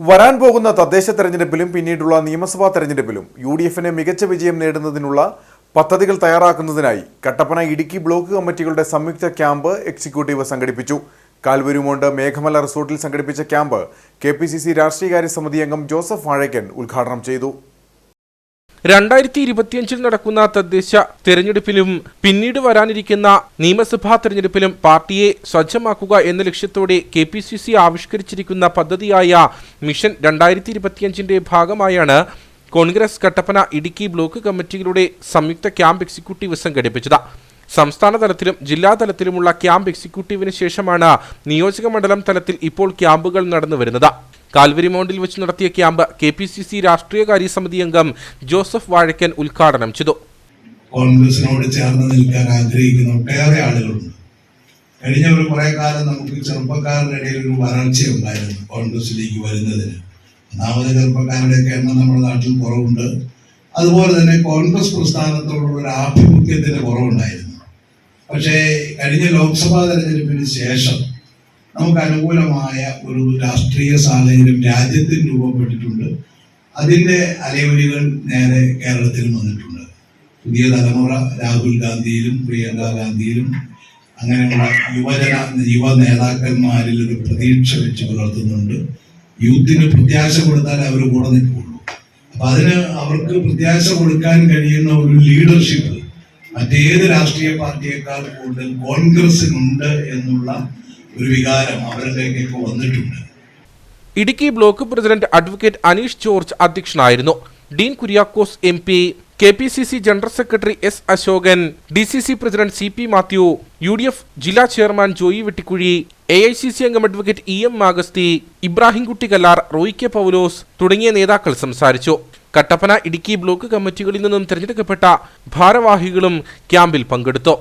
വരാൻ പോകുന്ന തദ്ദേശ തെരഞ്ഞെടുപ്പിലും പിന്നീടുള്ള നിയമസഭാ തെരഞ്ഞെടുപ്പിലും യു ഡി എഫിന് മികച്ച വിജയം നേടുന്നതിനുള്ള പദ്ധതികൾ തയ്യാറാക്കുന്നതിനായി കട്ടപ്പന ഇടുക്കി ബ്ലോക്ക് കമ്മിറ്റികളുടെ സംയുക്ത ക്യാമ്പ് എക്സിക്യൂട്ടീവ് സംഘടിപ്പിച്ചു. കാൽവരുമോണ്ട് മേഘമല റിസോർട്ടിൽ സംഘടിപ്പിച്ച camp K P C C രാഷ്ട്രീയകാര്യ സമിതി അംഗം ജോസഫ് വാഴയ്ക്കൻ ഉദ്ഘാടനം ചെയ്തു. രണ്ടായിരത്തി ഇരുപത്തിയഞ്ചിൽ നടക്കുന്ന തദ്ദേശ തെരഞ്ഞെടുപ്പിലും പിന്നീട് വരാനിരിക്കുന്ന നിയമസഭാ തെരഞ്ഞെടുപ്പിലും പാർട്ടിയെ സജ്ജമാക്കുക എന്ന ലക്ഷ്യത്തോടെ കെ പി സി സി ആവിഷ്കരിച്ചിരിക്കുന്ന പദ്ധതിയായ മിഷൻ രണ്ടായിരത്തി ഇരുപത്തിയഞ്ചിന്റെ ഭാഗമായാണ് കോൺഗ്രസ് കട്ടപ്പന ഇടുക്കി ബ്ലോക്ക് കമ്മിറ്റികളുടെ സംയുക്ത ക്യാമ്പ് എക്സിക്യൂട്ടീവ് സംഘടിപ്പിച്ചത്. സംസ്ഥാന തലത്തിലും ജില്ലാ തലത്തിലുമുള്ള ക്യാമ്പ് എക്സിക്യൂട്ടീവിന് ശേഷമാണ് നിയോജക മണ്ഡലം തലത്തിൽ ഇപ്പോൾ ക്യാമ്പുകൾ നടന്നു വരുന്നത് കാൽവരി മൗണ്ടിൽ വെച്ച് നടത്തിയ camp K P C C രാഷ്ട്രീയകാര്യ സമിതി അംഗം ജോസഫ് വാഴക്കൻ ഉദ്ഘാടനം ചെയ്തു. കോൺഗ്രസിനോട് ചേർന്ന് നിൽക്കാൻ ആഗ്രഹിക്കുന്ന ഒട്ടേറെ ആളുകളുണ്ട്. കഴിഞ്ഞ ഒരു കുറേ കാലം നമുക്ക് ചെറുപ്പക്കാരുടെ ഇടയിൽ ഒരു വരൾച്ച ഉണ്ടായിരുന്നു കോൺഗ്രസിലേക്ക് വരുന്നതിന്. ഒന്നാമത് ചെറുപ്പക്കാരുടെയൊക്കെ എണ്ണം നമ്മുടെ നാട്ടിൽ കുറവുണ്ട്. അതുപോലെ തന്നെ കോൺഗ്രസ് പ്രസ്ഥാനത്തോടുള്ള ഒരു ആഭിമുഖ്യത്തിന് കുറവുണ്ടായിരുന്നു. പക്ഷേ കഴിഞ്ഞ ലോക്സഭാ തെരഞ്ഞെടുപ്പിന് ശേഷം നമുക്ക് അനുകൂലമായ ഒരു രാഷ്ട്രീയ സാഹചര്യം രാജ്യത്തിന് രൂപപ്പെട്ടിട്ടുണ്ട്. അതിന്റെ അലയൊലികൾ നേരെ കേരളത്തിൽ വന്നിട്ടുണ്ട്. പുതിയ തലമുറ രാഹുൽ ഗാന്ധിയിലും പ്രിയങ്ക ഗാന്ധിയിലും അങ്ങനെയുള്ള യുവജന യുവ നേതാക്കന്മാരിൽ ഒരു പ്രതീക്ഷ വെച്ച് പുലർത്തുന്നുണ്ട്. യൂത്തിന് പ്രത്യാശ കൊടുത്താൽ അവർ കൂടെ നിൽക്കുള്ളൂ. അപ്പൊ അതിന് അവർക്ക് പ്രത്യാശ കൊടുക്കാൻ കഴിയുന്ന ഒരു ലീഡർഷിപ്പ് മറ്റേത് രാഷ്ട്രീയ പാർട്ടിയേക്കാൾ കൂടുതൽ കോൺഗ്രസിനുണ്ട് എന്നുള്ള ഒരു വികാരം അവരിലേക്കൊക്കെ വന്നിട്ടുണ്ട്. Idukki block president advocate Aneesh George അധ്യക്ഷനായിരുന്നു. Dean Kuriakose M P K P C C general secretary S Asokan D C C president C P Mathew U D F ജില്ലാ chairman Joy Vettikuzhi A I C C അംഗം advocate E M മാഗസ്തി Ibrahimkutty Kallar Roy K Paulose തുടങ്ങിയ നേതാക്കൾ സംസാരിച്ചു. Kattappana Idukki block കമ്മിറ്റികളിൽ നിന്നും തിരഞ്ഞെടുക്കപ്പെട്ട ഭാരവാഹികളും ക്യാമ്പിൽ പങ്കെടുത്തു.